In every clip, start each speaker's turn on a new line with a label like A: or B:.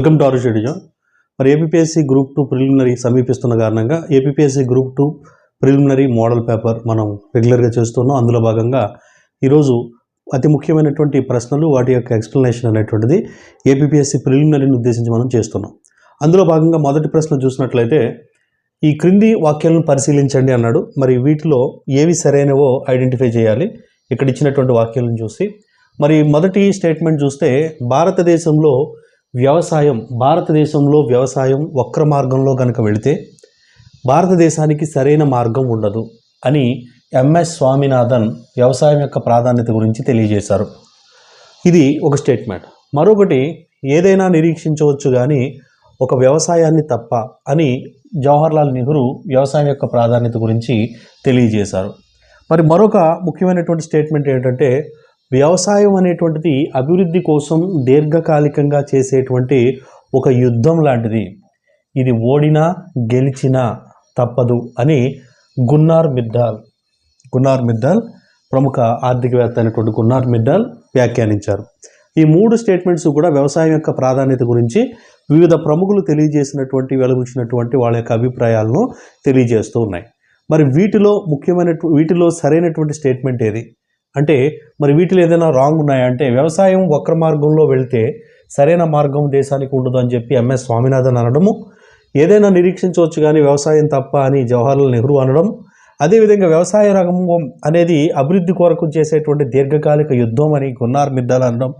A: Welcome to our studio మరి APSC group two preliminary సమీపిస్తున్న కారణంగా APSC group two preliminary model paper మనం రెగ్యులర్గా చేస్తున్నాం. అందులో భాగంగా ఈరోజు అతి ముఖ్యమైనటువంటి ప్రశ్నలు వాటి యొక్క ఎక్స్ప్లెనేషన్ అనేటువంటిది ఏపీపీఎస్సీ ప్రిలిమినరీని ఉద్దేశించి మనం చేస్తున్నాం. అందులో భాగంగా మొదటి ప్రశ్న చూసినట్లయితే ఈ క్రింది వాక్యాలను పరిశీలించండి అన్నాడు. మరి వీటిలో ఏవి సరైనవో ఐడెంటిఫై చేయాలి. ఇక్కడ ఇచ్చినటువంటి వాక్యాలను చూసి మరి మొదటి స్టేట్మెంట్ చూస్తే భారతదేశంలో వ్యవసాయం భారతదేశంలో వ్యవసాయం వక్ర మార్గంలో కనుక వెళితే భారతదేశానికి సరైన మార్గం ఉండదు అని ఎంఎస్ స్వామినాథన్ వ్యవసాయం యొక్క ప్రాధాన్యత గురించి తెలియజేశారు. ఇది ఒక స్టేట్మెంట్. మరొకటి ఏదైనా నిరీక్షించవచ్చు కానీ ఒక వ్యవసాయాన్ని తప్ప అని జవహర్లాల్ నెహ్రూ వ్యవసాయం యొక్క ప్రాధాన్యత గురించి తెలియజేశారు. మరి మరొక ముఖ్యమైనటువంటి స్టేట్మెంట్ ఏంటంటే వ్యవసాయం అనేటువంటిది అభివృద్ధి కోసం దీర్ఘకాలికంగా చేసేటువంటి ఒక యుద్ధం లాంటిది. ఇది ఓడినా గెలిచినా తప్పదు అని గున్నార్ మిద్దాల్ గున్నార్ మిద్దాల్ ప్రముఖ ఆర్థికవేత్త అయినటువంటి గున్నార్ మిద్దాల్ వ్యాఖ్యానించారు. ఈ మూడు స్టేట్మెంట్స్ కూడా వ్యవసాయం యొక్క ప్రాధాన్యత గురించి వివిధ ప్రముఖులు తెలియజేసినటువంటి వెలుగుచ్చినటువంటి వాళ్ళ యొక్క అభిప్రాయాలను తెలియజేస్తూ ఉన్నాయి. మరి వీటిలో ముఖ్యమైన వీటిలో సరైనటువంటి స్టేట్మెంట్ ఏది? అంటే మరి వీటిలో ఏదైనా రాంగ్ ఉన్నాయా? అంటే వ్యవసాయం వక్ర మార్గంలో వెళితే సరైన మార్గం దేశానికి ఉండదు అని చెప్పి ఎంఎస్ స్వామినాథన్ అనడము ఏదైనా నిరీక్షించవచ్చు కానీ వ్యవసాయం తప్ప అని జవహర్లాల్ నెహ్రూ అనడం అదేవిధంగా వ్యవసాయ రంగం అనేది అభివృద్ధి కొరకు చేసేటువంటి దీర్ఘకాలిక యుద్ధం అని గున్నార్ మిద్దాల్ అనడం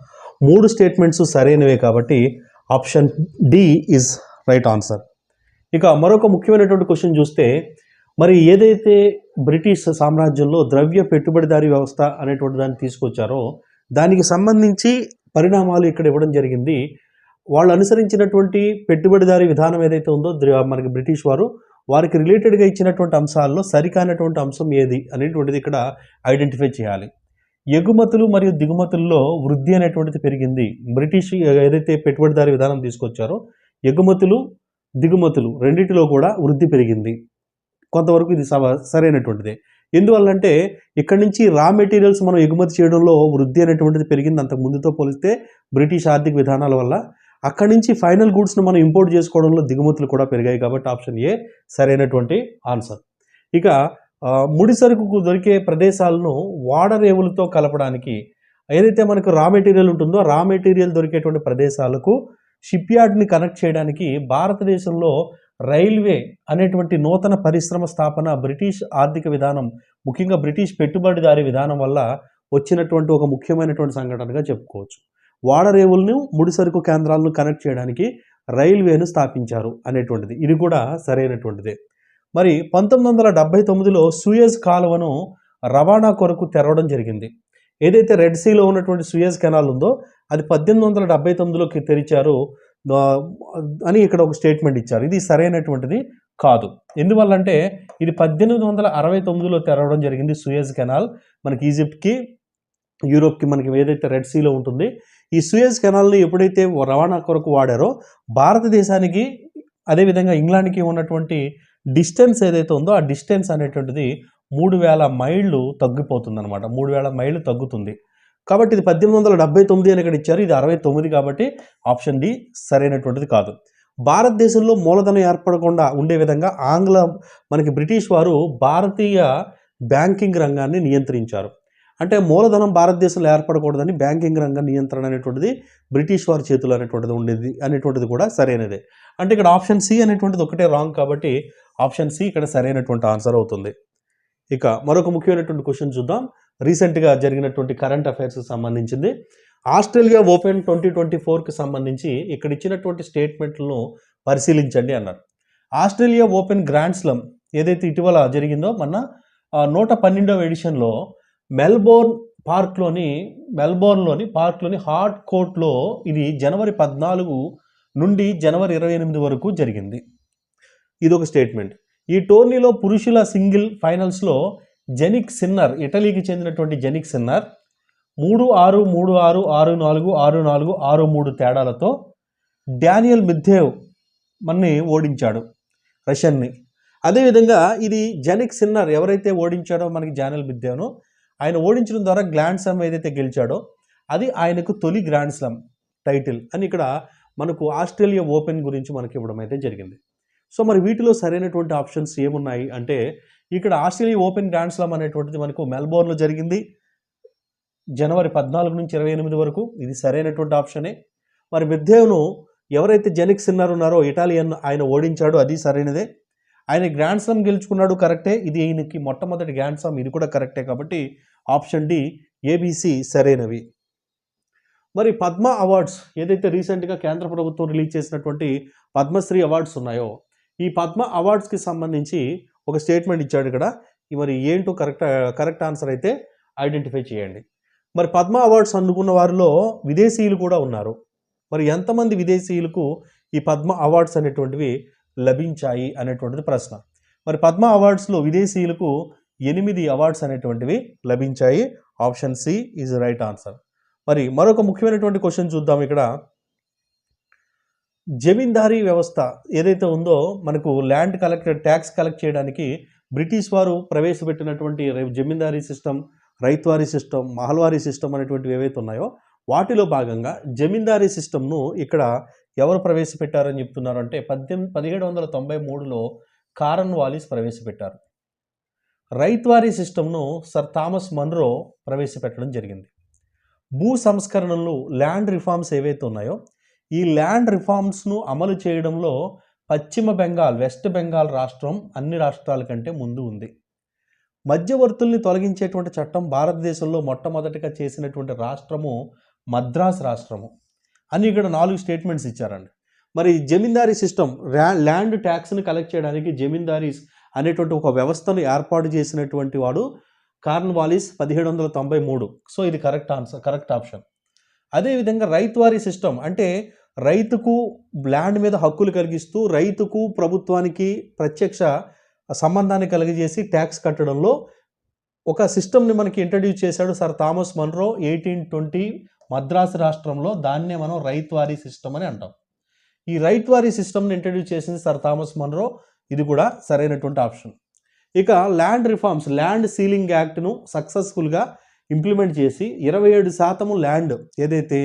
A: మూడు స్టేట్మెంట్స్ సరైనవే కాబట్టి option D is right answer ఇక మరొక ముఖ్యమైనటువంటి క్వశ్చన్ చూస్తే మరి ఏదైతే బ్రిటిష్ సామ్రాజ్యంలో ద్రవ్య పెట్టుబడిదారీ వ్యవస్థ అనేటువంటి దాన్ని తీసుకొచ్చారో దానికి సంబంధించి పరిణామాలు ఇక్కడ ఇవ్వడం జరిగింది. వాళ్ళు అనుసరించినటువంటి పెట్టుబడిదారీ విధానం ఏదైతే ఉందో మనకి బ్రిటిష్ వారు వారికి రిలేటెడ్గా ఇచ్చినటువంటి అంశాల్లో సరికానటువంటి అంశం ఏది అనేటువంటిది ఇక్కడ ఐడెంటిఫై చేయాలి. ఎగుమతులు మరియు దిగుమతుల్లో వృద్ధి అనేటువంటిది పెరిగింది. బ్రిటిష్ ఏదైతే పెట్టుబడిదారీ విధానం తీసుకొచ్చారో ఎగుమతులు దిగుమతులు రెండింటిలో కూడా వృద్ధి పెరిగింది. కొంతవరకు ఇది సవ సరైనటువంటిదే. ఎందువల్లంటే ఇక్కడి నుంచి రా మెటీరియల్స్ మనం ఎగుమతి చేయడంలో వృద్ధి అనేటువంటిది పెరిగింది అంతకు ముందుతో పోలిస్తే బ్రిటిష్ ఆర్థిక విధానాల వల్ల. అక్కడి నుంచి ఫైనల్ గూడ్స్ను మనం ఇంపోర్ట్ చేసుకోవడంలో దిగుమతులు కూడా పెరిగాయి కాబట్టి ఆప్షన్ ఏ సరైనటువంటి ఆన్సర్. ఇక ముడి సరుకుకు దొరికే ప్రదేశాలను వాడరేవులతో కలపడానికి ఏదైతే మనకు రా మెటీరియల్ ఉంటుందో రా మెటీరియల్ దొరికేటువంటి ప్రదేశాలకు షిప్ యార్డ్ని కనెక్ట్ చేయడానికి భారతదేశంలో రైల్వే అనేటువంటి నూతన పరిశ్రమ స్థాపన బ్రిటిష్ ఆర్థిక విధానం ముఖ్యంగా బ్రిటిష్ పెట్టుబడిదారీ విధానం వల్ల వచ్చినటువంటి ఒక ముఖ్యమైనటువంటి సంఘటనగా చెప్పుకోవచ్చు. వాడరేవులను ముడిసరుకు కేంద్రాలను కనెక్ట్ చేయడానికి రైల్వేను స్థాపించారు అనేటువంటిది. ఇది కూడా సరైనటువంటిదే. మరి పంతొమ్మిది వందల డెబ్బై తొమ్మిదిలో సూయజ్ కాలువను రవాణా కొరకు తెరవడం జరిగింది. ఏదైతే రెడ్ సీలో ఉన్నటువంటి సూయజ్ కెనాల్ ఉందో అది పద్దెనిమిది వందల డెబ్బై తొమ్మిదిలోకి తెరిచారు అని ఇక్కడ ఒక స్టేట్మెంట్ ఇచ్చారు. ఇది సరైనటువంటిది కాదు. ఎందువల్లంటే ఇది పద్దెనిమిది వందల అరవై తొమ్మిదిలో తెరవడం జరిగింది సూయజ్ కెనాల్ మనకి ఈజిప్ట్కి యూరోప్కి మనకి ఏదైతే రెడ్ సీలో ఉంటుంది. ఈ సూయజ్ కెనాల్ని ఎప్పుడైతే రవాణా కొరకు వాడారో భారతదేశానికి అదేవిధంగా ఇంగ్లాండ్కి ఉన్నటువంటి డిస్టెన్స్ ఏదైతే ఉందో ఆ డిస్టెన్స్ అనేటువంటిది మూడు వేల మైళ్ళు తగ్గిపోతుంది అనమాట మూడు వేల మైళ్ళు తగ్గుతుంది. కాబట్టి ఇది పద్దెనిమిది వందల డెబ్బై తొమ్మిది అని ఇక్కడ ఇచ్చారు. ఇది అరవై తొమ్మిది కాబట్టి ఆప్షన్ డి సరైనటువంటిది కాదు. భారతదేశంలో మూలధనం ఏర్పడకుండా ఉండే విధంగా ఆంగ్ల మనకి బ్రిటిష్ వారు భారతీయ బ్యాంకింగ్ రంగాన్ని నియంత్రించారు. అంటే మూలధనం భారతదేశంలో ఏర్పడకూడదని బ్యాంకింగ్ రంగ నియంత్రణ అనేటువంటిది బ్రిటిష్ వారి చేతులు అనేటువంటిది ఉండేది అనేటువంటిది కూడా సరైనదే. అంటే ఇక్కడ ఆప్షన్ సి అనేటువంటిది ఒకటే రాంగ్ కాబట్టి ఆప్షన్ సి ఇక్కడ సరైనటువంటి ఆన్సర్ అవుతుంది. ఇక మరొక ముఖ్యమైనటువంటి క్వశ్చన్ చూద్దాం. రీసెంట్గా జరిగినటువంటి కరెంట్ అఫైర్స్కి సంబంధించింది. ఆస్ట్రేలియా ఓపెన్ ట్వంటీ ట్వంటీ ఫోర్కి సంబంధించి ఇక్కడ ఇచ్చినటువంటి స్టేట్మెంట్లను పరిశీలించండి అన్నారు. ఆస్ట్రేలియా ఓపెన్ గ్రాండ్ స్లమ్ ఏదైతే ఇటీవల జరిగిందో మొన్న నూట పన్నెండవ ఎడిషన్లో మెల్బోర్న్ పార్క్లోని మెల్బోర్న్లోని పార్క్లోని హాట్ కోర్ట్లో ఇది జనవరి పద్నాలుగు నుండి జనవరి ఇరవై ఎనిమిది వరకు జరిగింది. ఇది ఒక స్టేట్మెంట్. ఈ టోర్నీలో పురుషుల సింగిల్ ఫైనల్స్లో జెనిక్ సిన్నర్ ఇటలీకి చెందినటువంటి జెనిక్ సిన్నర్ మూడు ఆరు మూడు ఆరు ఆరు నాలుగు ఆరు నాలుగు ఆరు మూడు తేడాలతో డానియల్ మిథేవ్ మన్ని ఓడించాడు రష్యన్ని. అదేవిధంగా ఇది జెనిక్ సిన్నర్ ఎవరైతే ఓడించాడో మనకి జానియల్ మిథేవ్ను ఆయన ఓడించడం ద్వారా గ్రాండ్ స్లామ్ ఏదైతే గెలిచాడో అది ఆయనకు తొలి గ్రాండ్ స్లామ్ టైటిల్ అని ఇక్కడ మనకు ఆస్ట్రేలియా ఓపెన్ గురించి మనకి ఇవ్వడం అయితే జరిగింది. సో మరి వీటిలో సరైనటువంటి ఆప్షన్స్ ఏమున్నాయి? అంటే ఇక్కడ ఆస్ట్రేలియా ఓపెన్ గ్రాండ్ స్లామ్ అనేటువంటిది మనకు మెల్బోర్న్లో జరిగింది. జనవరి పద్నాలుగు నుంచి ఇరవై ఎనిమిది వరకు ఇది సరైనటువంటి ఆప్షనే. మరి మెద్దేవ్ను ఎవరైతే జెనిక్ సిన్నర్ ఉన్నారో ఇటాలియన్ ఆయన ఓడించాడు అది సరైనదే. ఆయన గ్రాండ్ స్లామ్ గెలుచుకున్నాడు కరెక్టే. ఇది ఈయనకి మొట్టమొదటి గ్రాండ్ స్లామ్ ఇది కూడా కరెక్టే కాబట్టి ఆప్షన్ డి ఏబీసీ సరైనవి. మరి పద్మ అవార్డ్స్ ఏదైతే రీసెంట్గా కేంద్ర ప్రభుత్వం రిలీజ్ చేసినటువంటి పద్మశ్రీ అవార్డ్స్ ఉన్నాయో ఈ పద్మ అవార్డ్స్కి సంబంధించి ఒక స్టేట్మెంట్ ఇచ్చాడు ఇక్కడ. మరి ఏంటో కరెక్ట్ కరెక్ట్ ఆన్సర్ అయితే ఐడెంటిఫై చేయండి. మరి పద్మ అవార్డ్స్ అందుకున్న వారిలో విదేశీయులు కూడా ఉన్నారు. మరి ఎంతమంది విదేశీయులకు ఈ పద్మ అవార్డ్స్ అనేటువంటివి లభించాయి అనేటువంటిది ప్రశ్న. మరి పద్మ అవార్డ్స్లో విదేశీయులకు ఎనిమిది అవార్డ్స్ అనేటువంటివి లభించాయి. Option C is right answer. మరి మరొక ముఖ్యమైనటువంటి క్వశ్చన్ చూద్దాం ఇక్కడ. జమీందారీ వ్యవస్థ ఏదైతే ఉందో మనకు ల్యాండ్ కలెక్ట్ ట్యాక్స్ కలెక్ట్ చేయడానికి బ్రిటిష్ వారు ప్రవేశపెట్టినటువంటి zamindari system ryotwari system mahalwari system అనేటువంటివి ఏవైతే ఉన్నాయో వాటిలో భాగంగా జమీందారీ సిస్టమ్ను ఇక్కడ ఎవరు ప్రవేశపెట్టారని చెప్తున్నారు అంటే పద్దెనిమిది పదిహేడు వందల తొంభై మూడులో కారన్ వాలిస్ ప్రవేశపెట్టారు. రైతువారీ సిస్టమ్ను సర్ థామస్ మన్రో ప్రవేశపెట్టడం జరిగింది. భూ సంస్కరణలు ల్యాండ్ రిఫార్మ్స్ ఏవైతే ఉన్నాయో ఈ ల్యాండ్ రిఫార్మ్స్ను అమలు చేయడంలో పశ్చిమ బెంగాల్ వెస్ట్ బెంగాల్ రాష్ట్రం అన్ని రాష్ట్రాల కంటే ముందు ఉంది. మధ్యవర్తుల్ని తొలగించేటువంటి చట్టం భారతదేశంలో మొట్టమొదటిగా చేసినటువంటి రాష్ట్రము మద్రాస్ రాష్ట్రము అని ఇక్కడ నాలుగు స్టేట్మెంట్స్ ఇచ్చారండి. మరి జమీందారీ సిస్టమ్ ల్యాండ్ ట్యాక్స్ని కలెక్ట్ చేయడానికి జమీందారీస్ అనేటువంటి ఒక వ్యవస్థను ఏర్పాటు చేసినటువంటి వాడు కార్న్వాలిస్ పదిహేడు వందల తొంభై మూడు. సో ఇది కరెక్ట్ ఆన్సర్ కరెక్ట్ ఆప్షన్. అదేవిధంగా రైతువారీ సిస్టమ్ అంటే రైతుకు ల్యాండ్ మీద హక్కులు కలిగిస్తూ రైతుకు ప్రభుత్వానికి ప్రత్యక్ష సంబంధాన్ని కలిగజేసి ట్యాక్స్ కట్టడంలో ఒక సిస్టమ్ని మనకి ఇంట్రడ్యూస్ చేశాడు sir Thomas Munro eighteen twenty Madras రాష్ట్రంలో దాన్నే మనం రైతువారీ సిస్టమ్ అని అంటాం. ఈ రైతువారీ సిస్టమ్ని ఇంట్రడ్యూస్ చేసింది సార్ థామస్ మన్రో ఇది కూడా సరైనటువంటి ఆప్షన్. ఇక ల్యాండ్ రిఫార్మ్స్ ల్యాండ్ సీలింగ్ యాక్ట్ను సక్సెస్ఫుల్గా ఇంప్లిమెంట్ చేసి ఇరవై ఏడు శాతము ల్యాండ్ ఏదైతే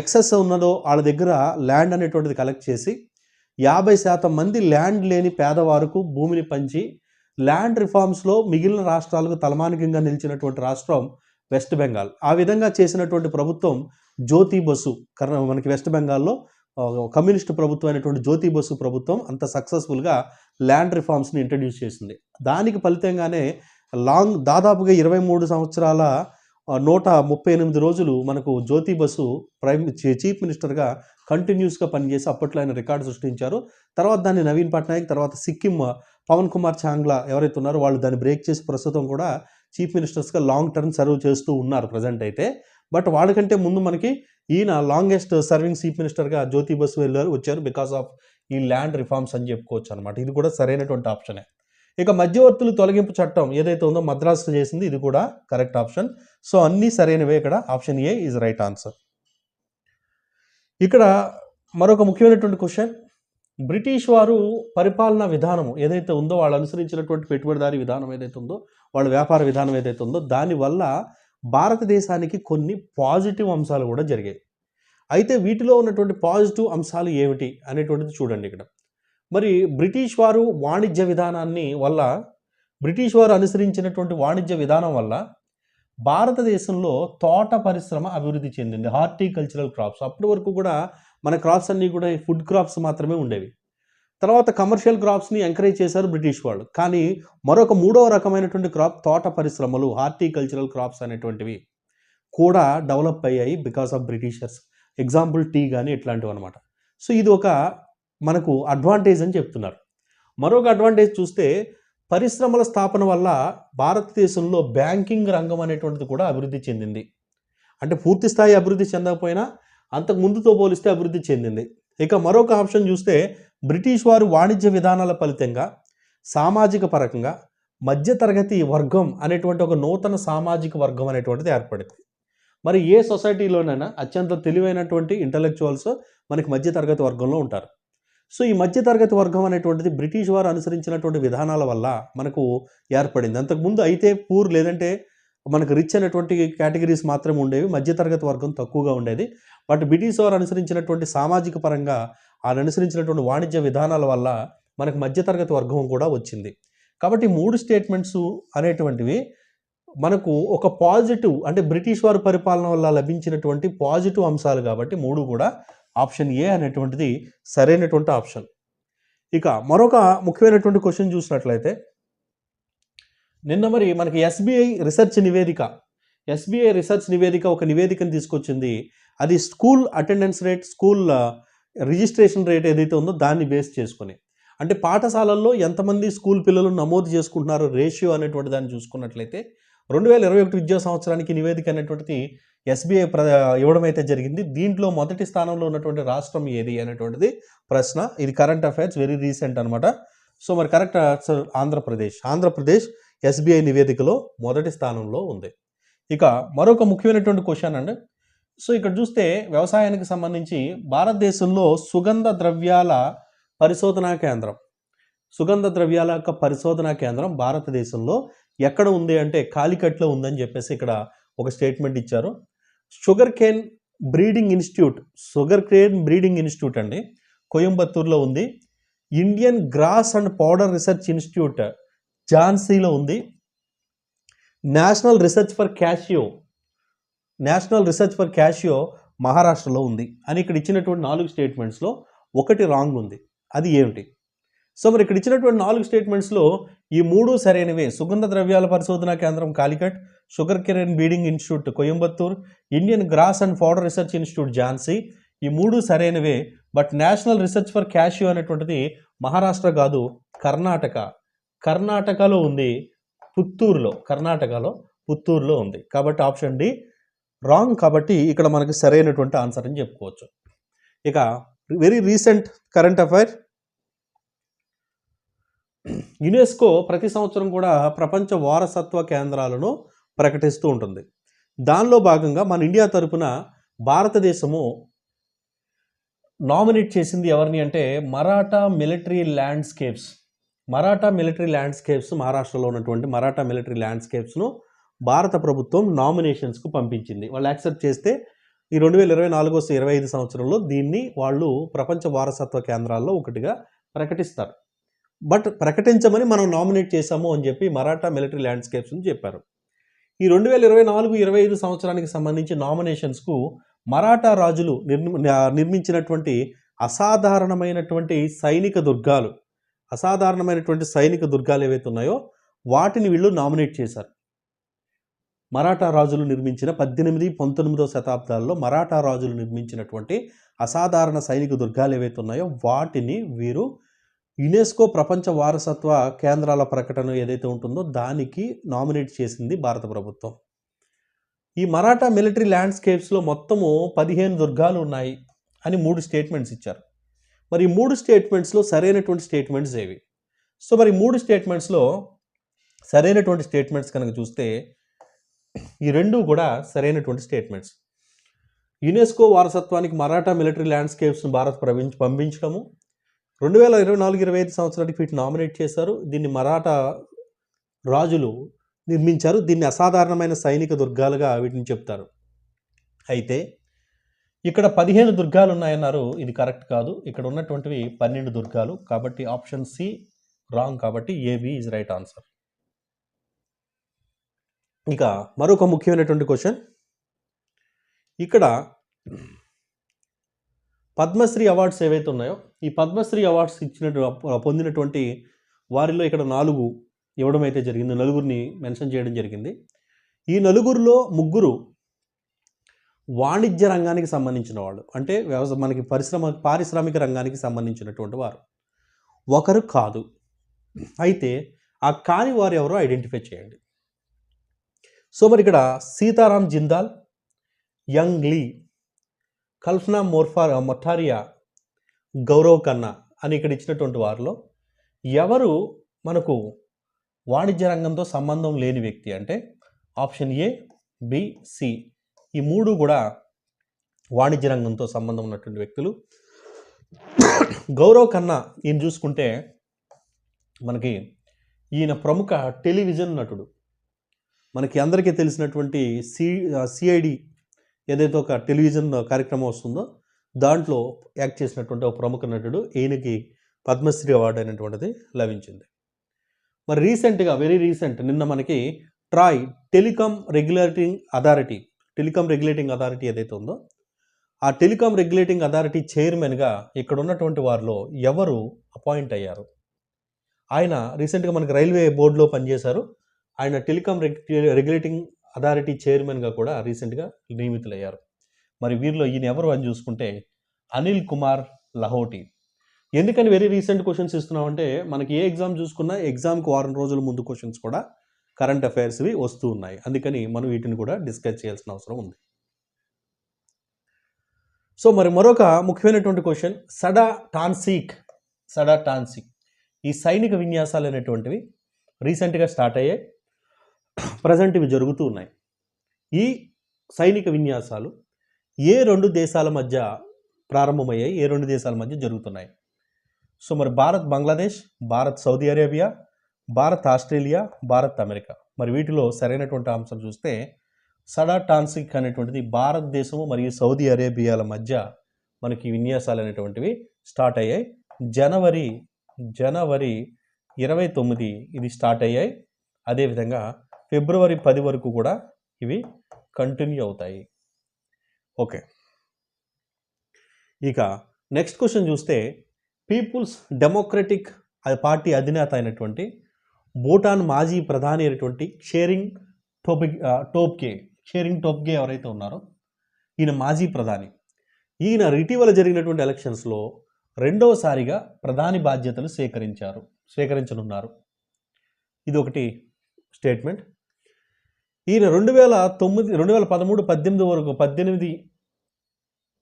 A: ఎక్సెస్ ఉన్నదో వాళ్ళ దగ్గర ల్యాండ్ అనేటువంటిది కలెక్ట్ చేసి యాభై శాతం మంది ల్యాండ్ లేని పేదవారుకు భూమిని పంచి ల్యాండ్ రిఫార్మ్స్లో మిగిలిన రాష్ట్రాలకు తలమానికంగా నిలిచినటువంటి రాష్ట్రం వెస్ట్ బెంగాల్. ఆ విధంగా చేసినటువంటి ప్రభుత్వం జ్యోతి బసు కర్ణ మనకి వెస్ట్ బెంగాల్లో కమ్యూనిస్టు కమ్యూనిస్ట్ ప్రభుత్వం అయినటువంటి జ్యోతి బసు ప్రభుత్వం అంత సక్సెస్ఫుల్గా ల్యాండ్ రిఫార్మ్స్ని ఇంట్రడ్యూస్ చేసింది. దానికి ఫలితంగానే లాంగ్ దాదాపుగా ఇరవై మూడు సంవత్సరాల నూట ముప్పై ఎనిమిది రోజులు మనకు జ్యోతి బసు ప్రైమ్ చీఫ్ మినిస్టర్గా కంటిన్యూస్గా పనిచేసి అప్పట్లో ఆయన రికార్డు సృష్టించారు. తర్వాత దాన్ని నవీన్ పట్నాయక్ తర్వాత సిక్కిం పవన్ కుమార్ చాంగ్లా ఎవరైతే ఉన్నారో వాళ్ళు దాన్ని బ్రేక్ చేసి ప్రస్తుతం కూడా చీఫ్ మినిస్టర్స్గా లాంగ్ టర్మ్ సర్వ్ చేస్తూ ఉన్నారు ప్రజెంట్ అయితే. బట్ వాళ్ళకంటే ముందు మనకి ఈయన లాంగెస్ట్ సర్వింగ్ చీఫ్ మినిస్టర్గా జ్యోతి బసు వెళ్ళారు వచ్చారు. బికాస్ ఆఫ్ ఈ ల్యాండ్ రిఫార్మ్స్ అని చెప్పుకోవచ్చు అనమాట ఇది కూడా సరైనటువంటి ఆప్షనే. ఇక మధ్యవర్తులు తొలగింపు చట్టం ఏదైతే ఉందో మద్రాసు చేసింది ఇది కూడా కరెక్ట్ ఆప్షన్. సో అన్నీ సరైనవే ఇక్కడ. Option A is right answer. ఇక్కడ మరొక ముఖ్యమైనటువంటి క్వశ్చన్. బ్రిటిష్ వారు పరిపాలనా విధానం ఏదైతే ఉందో వాళ్ళు అనుసరించినటువంటి పెట్టుబడిదారీ విధానం ఏదైతే ఉందో వాళ్ళ వ్యాపార విధానం ఏదైతే ఉందో దానివల్ల భారతదేశానికి కొన్ని పాజిటివ్ అంశాలు కూడా జరిగాయి. అయితే వీటిలో ఉన్నటువంటి పాజిటివ్ అంశాలు ఏమిటి అనేటువంటిది చూడండి ఇక్కడ. మరి బ్రిటిష్ వారు వాణిజ్య విధానాన్ని వల్ల బ్రిటిష్ వారు అనుసరించినటువంటి వాణిజ్య విధానం వల్ల భారతదేశంలో తోట పరిశ్రమ అభివృద్ధి చెందింది హార్టికల్చరల్ క్రాప్స్. అప్పటి వరకు కూడా మన క్రాప్స్ అన్నీ కూడా ఫుడ్ క్రాప్స్ మాత్రమే ఉండేవి. తర్వాత కమర్షియల్ క్రాప్స్ని ఎంకరేజ్ చేశారు బ్రిటిష్ వాళ్ళు. కానీ మరొక మూడవ రకమైనటువంటి క్రాప్ తోట పరిశ్రమలు హార్టికల్చరల్ క్రాప్స్ అనేటువంటివి కూడా డెవలప్ అయ్యాయి because of Britishers. Example tea కానీ ఇట్లాంటివి అనమాట సో ఇది ఒక మనకు అడ్వాంటేజ్ అని చెప్తున్నారు. మరొక అడ్వాంటేజ్ చూస్తే పరిశ్రమల స్థాపన వల్ల భారతదేశంలో బ్యాంకింగ్ రంగం అనేటువంటిది కూడా అభివృద్ధి చెందింది. అంటే పూర్తి స్థాయి అభివృద్ధి చెందకపోయినా అంతకు ముందుతో పోలిస్తే అభివృద్ధి చెందింది. ఇక మరొక ఆప్షన్ చూస్తే బ్రిటిష్ వారు వాణిజ్య విధానాల ఫలితంగా సామాజిక పరకంగా మధ్యతరగతి వర్గం అనేటువంటి ఒక నూతన సామాజిక వర్గం అనేటువంటిది ఏర్పడింది. మరి ఏ సొసైటీలోనైనా అత్యంత తెలివైనటువంటి ఇంటలెక్చువల్స్ మనకి మధ్యతరగతి వర్గంలో ఉంటారు. సో ఈ మధ్యతరగతి వర్గం అనేటువంటిది బ్రిటిష్ వారు అనుసరించినటువంటి విధానాల వల్ల మనకు ఏర్పడింది. అంతకుముందు అయితే పూర్ లేదంటే మనకు రిచ్ అనేటువంటి కేటగిరీస్ మాత్రమే ఉండేవి. మధ్యతరగతి వర్గం తక్కువగా ఉండేది. బట్ బ్రిటిష్ వారు అనుసరించినటువంటి సామాజిక పరంగా ఆయన అనుసరించినటువంటి వాణిజ్య విధానాల వల్ల మనకు మధ్యతరగతి వర్గం కూడా వచ్చింది. కాబట్టి మూడు స్టేట్మెంట్స్ అనేటువంటివి మనకు ఒక పాజిటివ్ అంటే బ్రిటిష్ వారి పరిపాలన వల్ల లభించినటువంటి పాజిటివ్ అంశాలు కాబట్టి మూడు కూడా ఆప్షన్ ఏ అనేటువంటిది సరైనటువంటి ఆప్షన్. ఇక మరొక ముఖ్యమైనటువంటి క్వశ్చన్ చూసినట్లయితే నిన్న మరి మనకి ఎస్బీఐ రీసెర్చ్ నివేదిక ఎస్బీఐ రీసెర్చ్ నివేదిక ఒక నివేదికను తీసుకొచ్చింది. అది school attendance rate school registration rate ఏదైతే ఉందో దాన్ని బేస్ చేసుకొని. అంటే పాఠశాలల్లో ఎంతమంది స్కూల్ పిల్లలు నమోదు చేసుకుంటున్నారో రేషియో అనేటువంటి దాన్ని చూసుకున్నట్లయితే రెండు వేల ఇరవై ఒకటి విద్యా సంవత్సరానికి నివేదిక అనేటువంటిది ఎస్బీఐ ప్ర ఇవ్వడం అయితే జరిగింది. దీంట్లో మొదటి స్థానంలో ఉన్నటువంటి రాష్ట్రం ఏది అనేటువంటిది ప్రశ్న. ఇది కరెంట్ అఫైర్స్ వెరీ రీసెంట్ అనమాట సో మరి correct answer Andhra Pradesh. Andhra Pradesh SBI నివేదికలో మొదటి స్థానంలో ఉంది. ఇక మరొక ముఖ్యమైనటువంటి క్వశ్చన్ అండి. సో ఇక్కడ చూస్తే వ్యవసాయానికి సంబంధించి భారతదేశంలో సుగంధ ద్రవ్యాల పరిశోధనా కేంద్రం. సుగంధ ద్రవ్యాల యొక్క పరిశోధనా కేంద్రం భారతదేశంలో ఎక్కడ ఉంది అంటే కాలికట్లో ఉందని చెప్పేసి ఇక్కడ ఒక స్టేట్మెంట్ ఇచ్చారు. Sugarcane breeding institute sugarcane breeding institute అండి కోయంబత్తూరులో ఉంది. Indian grassland fodder research institute ఝాన్సీలో ఉంది. National research for cashew national research for cashew మహారాష్ట్రలో ఉంది. అని ఇక్కడ ఇచ్చినటువంటి నాలుగు స్టేట్మెంట్స్లో ఒకటి రాంగ్ ఉంది. అది ఏమిటి? సో మరి ఇక్కడ ఇచ్చినటువంటి నాలుగు స్టేట్మెంట్స్లో ఈ మూడు సరైనవే. సుగంధ ద్రవ్యాల పరిశోధనా కేంద్రం Calicut sugarcane breeding institute Coimbatore Indian grassland fodder research institute Jhansi ఈ మూడు సరైనవే but national research for cashew అనేటువంటిది మహారాష్ట్ర కాదు కర్ణాటక. కర్ణాటకలో ఉంది పుత్తూరులో కర్ణాటకలో పుత్తూరులో ఉంది. కాబట్టి ఆప్షన్ డి రాంగ్ కాబట్టి ఇక్కడ మనకి సరైనటువంటి ఆన్సర్ అని చెప్పుకోవచ్చు. ఇక very recent current affair UNESCO ప్రతి సంవత్సరం కూడా ప్రపంచ వారసత్వ కేంద్రాలను ప్రకటిస్తూ ఉంటుంది. దానిలో భాగంగా మన ఇండియా తరపున భారతదేశము నామినేట్ చేసింది ఎవరిని అంటే Maratha military landscapes. Maratha military landscapes మహారాష్ట్రలో ఉన్నటువంటి మరాఠా మిలిటరీ ల్యాండ్స్కేప్స్ను భారత ప్రభుత్వం నామినేషన్స్కు పంపించింది. వాళ్ళు యాక్సెప్ట్ చేస్తే ఈ రెండు వేల ఇరవై నాలుగో ఇరవై ఐదు సంవత్సరంలో దీన్ని వాళ్ళు ప్రపంచ వారసత్వ కేంద్రాల్లో ఒకటిగా ప్రకటిస్తారు. బట్ ప్రకటించమని మనం నామినేట్ చేశాము అని చెప్పి మరాఠా మిలిటరీ ల్యాండ్స్కేప్స్ అని చెప్పారు. ఈ రెండు వేల ఇరవై నాలుగు ఇరవై ఐదు సంవత్సరానికి సంబంధించి నామినేషన్స్కు మరాఠా రాజులు నిర్మి నిర్మించినటువంటి అసాధారణమైనటువంటి సైనిక దుర్గాలు అసాధారణమైనటువంటి సైనిక దుర్గాలు ఏవైతే ఉన్నాయో వాటిని వీళ్ళు నామినేట్ చేశారు. మరాఠా రాజులు నిర్మించిన పద్దెనిమిది పంతొమ్మిదవ శతాబ్దాల్లో మరాఠా రాజులు నిర్మించినటువంటి అసాధారణ సైనిక దుర్గాలు ఏవైతే ఉన్నాయో వాటిని వీరు యునెస్కో ప్రపంచ వారసత్వ కేంద్రాల ప్రకటన ఏదైతే ఉంటుందో దానికి నామినేట్ చేసింది భారత ప్రభుత్వం. ఈ మరాఠా మిలిటరీ ల్యాండ్స్కేప్స్లో మొత్తము పదిహేను దుర్గాలు ఉన్నాయి అని మూడు స్టేట్మెంట్స్ ఇచ్చారు. మరి ఈ మూడు స్టేట్మెంట్స్లో సరైనటువంటి స్టేట్మెంట్స్ ఏవి? సో మరి మూడు స్టేట్మెంట్స్లో సరైనటువంటి స్టేట్మెంట్స్ కనుక చూస్తే ఈ రెండు కూడా సరైనటువంటి స్టేట్మెంట్స్. యునెస్కో వారసత్వానికి మరాఠా మిలిటరీ ల్యాండ్స్కేప్స్ను భారత్ ప్రవించి పంపించడము రెండు వేల ఇరవై నాలుగు ఇరవై ఐదు సంవత్సరానికి వీటిని నామినేట్ చేశారు. దీన్ని మరాఠా రాజులు నిర్మించారు. దీన్ని అసాధారణమైన సైనిక దుర్గాలుగా వీటిని చెప్తారు. అయితే ఇక్కడ పదిహేను దుర్గాలు ఉన్నాయన్నారు. ఇది కరెక్ట్ కాదు. ఇక్కడ ఉన్నటువంటివి పన్నెండు దుర్గాలు. కాబట్టి ఆప్షన్ సి రాంగ్. కాబట్టి A B is right answer ఇక మరొక ముఖ్యమైనటువంటి క్వశ్చన్. ఇక్కడ పద్మశ్రీ అవార్డ్స్ ఏవైతే ఉన్నాయో ఈ పద్మశ్రీ అవార్డ్స్ ఇచ్చిన పొందినటువంటి వారిలో ఇక్కడ నాలుగు ఇవ్వడం అయితే జరిగింది. నలుగురిని మెన్షన్ చేయడం జరిగింది. ఈ నలుగురిలో ముగ్గురు వాణిజ్య రంగానికి సంబంధించిన వాళ్ళు. అంటే వ్యవసాయ మనకి పరిశ్రమ పారిశ్రామిక రంగానికి సంబంధించినటువంటి వారు. ఒకరు కాదు. అయితే ఆ కాని వారు ఎవరో ఐడెంటిఫై చేయండి. సో మరి ఇక్కడ సీతారాం జిందాల్ యంగ్ లీ కల్పనా మోర్ఫా మొఠారియా గౌరవ్ కన్నా అని ఇక్కడ ఇచ్చినటువంటి వారిలో ఎవరు మనకు వాణిజ్య రంగంతో సంబంధం లేని వ్యక్తి అంటే ఆప్షన్ ఏ బిసి ఈ మూడు కూడా వాణిజ్య రంగంతో సంబంధం ఉన్నటువంటి వ్యక్తులు. గౌరవ్ కన్నా ఈయన చూసుకుంటే మనకి ఈయన ప్రముఖ టెలివిజన్ నటుడు. మనకి అందరికీ తెలిసినటువంటి సి సిఐడి ఏదైతే ఒక టెలివిజన్ కార్యక్రమం వస్తుందో దాంట్లో యాక్ట్ చేసినటువంటి ఒక ప్రముఖ నటుడు ఈయనకి పద్మశ్రీ అవార్డు అనేటువంటిది లభించింది. మరి రీసెంట్గా వెరీ రీసెంట్ నిన్న మనకి TRAI telecom regulating authority telecom regulating authority ఏదైతే ఉందో ఆ టెలికాం రెగ్యులేటింగ్ అథారిటీ చైర్మన్గా ఇక్కడ ఉన్నటువంటి వారిలో ఎవరు అపాయింట్ అయ్యారు? ఆయన రీసెంట్గా మనకి రైల్వే బోర్డులో పనిచేశారు. ఆయన టెలికాం రెగ్యులేటింగ్ అథారిటీ చైర్మన్గా కూడా రీసెంట్గా నియమితులయ్యారు. మరి వీరిలో ఈయన ఎవరు అని చూసుకుంటే అనిల్ కుమార్ లహోటి. ఎందుకని వెరీ రీసెంట్ క్వశ్చన్స్ ఇస్తున్నామంటే మనకి ఏ ఎగ్జామ్ చూసుకున్నా ఎగ్జామ్కి వారం రోజుల ముందు క్వశ్చన్స్ కూడా కరెంట్ అఫైర్స్వి వస్తూ ఉన్నాయి. అందుకని మనం వీటిని కూడా డిస్కస్ చేయాల్సిన అవసరం ఉంది. సో మరి మరొక ముఖ్యమైనటువంటి క్వశ్చన్ సడా టాన్సీక్ సడా టాన్సిక్. ఈ సైనిక విన్యాసాలు అనేటువంటివి రీసెంట్గా స్టార్ట్ అయ్యాయి. ప్రజెంట్ ఇవి జరుగుతూ ఉన్నాయి. ఈ సైనిక విన్యాసాలు ఏ రెండు దేశాల మధ్య ప్రారంభమయ్యాయి ఏ రెండు దేశాల మధ్య జరుగుతున్నాయి? సో మరి Bharat Bangladesh Bharat Saudi Arabia Bharat Australia Bharat America. మరి వీటిలో సరైనటువంటి అంశం చూస్తే సడా టాన్సిక్ అనేటువంటిది భారతదేశము మరియు సౌదీ అరేబియాల మధ్య మనకి విన్యాసాలు అనేటువంటివి స్టార్ట్ అయ్యాయి. జనవరి జనవరి ఇరవై తొమ్మిది ఇది స్టార్ట్ అయ్యాయి. అదేవిధంగా ఫిబ్రవరి పది వరకు కూడా ఇవి కంటిన్యూ అవుతాయి. ఓకే. ఇక నెక్స్ట్ క్వశ్చన్ చూస్తే పీపుల్స్ డెమోక్రటిక్ పార్టీ అధినేత అయినటువంటి భూటాన్ మాజీ ప్రధాని అయినటువంటి షేరింగ్ టోపిక్ టోప్కే షేరింగ్ టోప్కే ఎవరైతే ఉన్నారో ఈయన మాజీ ప్రధాని. ఈయన ఇటీవల జరిగినటువంటి ఎలక్షన్స్లో రెండవసారిగా ప్రధాని బాధ్యతలు స్వీకరించారు స్వీకరించనున్నారు. ఇది ఒకటి స్టేట్మెంట్ ఈయన రెండు వేల తొమ్మిది రెండు వేల పదమూడు పద్దెనిమిది వరకు పద్దెనిమిది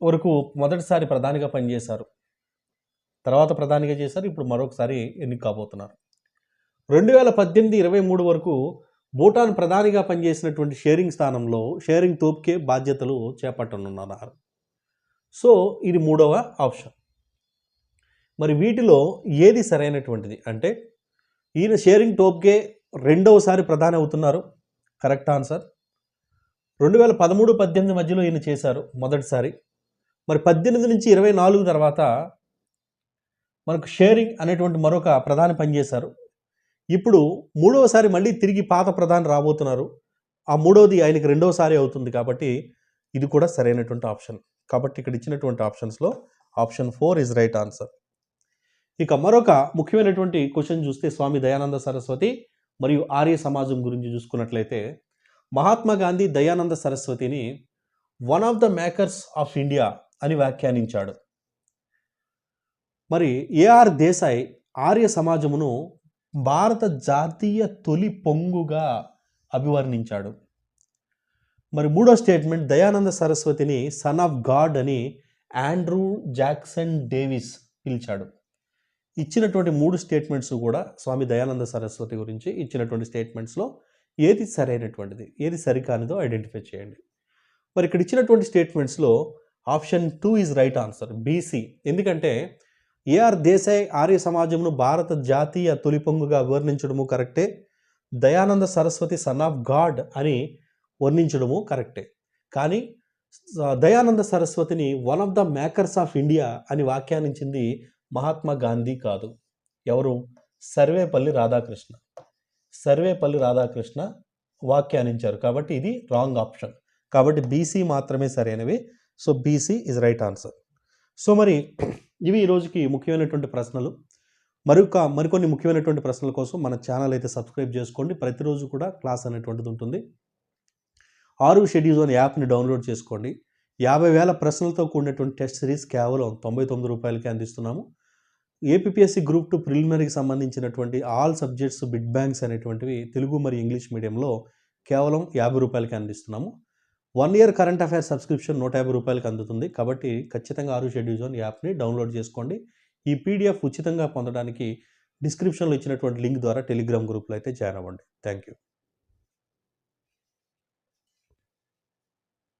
A: వరకు మొదటిసారి ప్రధానిగా పనిచేశారు. తర్వాత ప్రధానిగా చేశారు ఇప్పుడు మరొకసారి ఎన్నిక కాబోతున్నారు. రెండు వేల పద్దెనిమిది ఇరవై మూడు వరకు భూటాన్ ప్రధానిగా పనిచేసినటువంటి షేరింగ్ స్థానంలో షేరింగ్ తోప్కే బాధ్యతలు చేపట్టనున్నారు. సో ఇది మూడవ ఆప్షన్. మరి వీటిలో ఏది సరైనటువంటిది? అంటే ఈయన షేరింగ్ టోప్కే రెండవసారి ప్రధాని అవుతున్నారు. Correct answer. రెండు వేల పదమూడు పద్దెనిమిది మధ్యలో ఈయన చేశారు మొదటిసారి. మరి పద్దెనిమిది నుంచి ఇరవై నాలుగు తర్వాత మనకు షేరింగ్ అనేటువంటి మరొక ప్రధాని పనిచేశారు. ఇప్పుడు మూడవసారి మళ్ళీ తిరిగి పాత ప్రధాని రాబోతున్నారు. ఆ మూడవది ఆయనకి రెండవసారి అవుతుంది కాబట్టి ఇది కూడా సరైనటువంటి ఆప్షన్. కాబట్టి ఇక్కడ ఇచ్చినటువంటి ఆప్షన్స్లో option four is right answer. ఇక మరొక ముఖ్యమైనటువంటి క్వశ్చన్ చూస్తే స్వామి దయానంద సరస్వతి మరియు ఆర్య సమాజం గురించి చూసుకున్నట్లయితే మహాత్మా గాంధీ దయానంద సరస్వతిని one of the makers of India అని వ్యాఖ్యానించాడు. మరి ఏఆర్ దేశాయ్ ఆర్య సమాజమును భారత జాతీయ తొలి పొంగుగా అభివర్ణించాడు. మరి మూడో స్టేట్మెంట్ దయానంద సరస్వతిని సన్ ఆఫ్ గాడ్ అని ఆండ్రూ జాక్సన్ డేవిస్ పిలిచాడు. ఇచ్చినటువంటి మూడు స్టేట్మెంట్స్ కూడా స్వామి దయానంద సరస్వతి గురించి ఇచ్చినటువంటి స్టేట్మెంట్స్లో ఏది సరైనటువంటిది ఏది సరికానిదో ఐడెంటిఫై చేయండి. మరి ఇక్కడ ఇచ్చినటువంటి స్టేట్మెంట్స్లో option two is right answer B C ఎందుకంటే ఏఆర్ దేశాయ్ ఆర్య సమాజంను భారత జాతీయ తొలిపొంగుగా వర్ణించడము కరెక్టే Dayananda Saraswati son of God అని వర్ణించడము కరెక్టే కానీ దయానంద సరస్వతిని one of the makers of India అని వ్యాఖ్యానించింది మహాత్మా గాంధీ కాదు. ఎవరు? సర్వేపల్లి రాధాకృష్ణ. సర్వేపల్లి రాధాకృష్ణ వ్యాఖ్యానించారు కాబట్టి ఇది రాంగ్ ఆప్షన్. కాబట్టి బీసీ మాత్రమే సరైనవి. So B C is right answer so మరి ఇవి ఈ రోజుకి ముఖ్యమైనటువంటి ప్రశ్నలు. మరొక మరికొన్ని ముఖ్యమైనటువంటి ప్రశ్నల కోసం మన ఛానల్ అయితే సబ్స్క్రైబ్ చేసుకోండి. ప్రతిరోజు కూడా క్లాస్ అనేటువంటిది ఉంటుంది. ఆరు షెడ్యూల్ అనే యాప్ని డౌన్లోడ్ చేసుకోండి. యాభై వేల ప్రశ్నలతో కూడినటువంటి టెస్ట్ సిరీస్ కేవలం తొంభై తొమ్మిది రూపాయలకి అందిస్తున్నాము. ఏపీఎస్సి గ్రూప్ టూ ప్రిలిమినరీకి సంబంధించినటువంటి ఆల్ సబ్జెక్ట్స్ బిడ్ బ్యాంక్స్ అనేటువంటివి తెలుగు మరియు ఇంగ్లీష్ మీడియంలో కేవలం యాభై రూపాయలకి అందిస్తున్నాము. One year current affairs subscription నూట యాభై రూపాయలకి అందుతుంది. కాబట్టి ఖచ్చితంగా ఆరు షెడ్యూల్ జోన్ యాప్ని డౌన్లోడ్ చేసుకోండి. ఈ పీడిఎఫ్ ఉచితంగా పొందడానికి డిస్క్రిప్షన్లో ఇచ్చినటువంటి లింక్ ద్వారా టెలిగ్రామ్ గ్రూప్లో అయితే జాయిన్ అవ్వండి. Thank you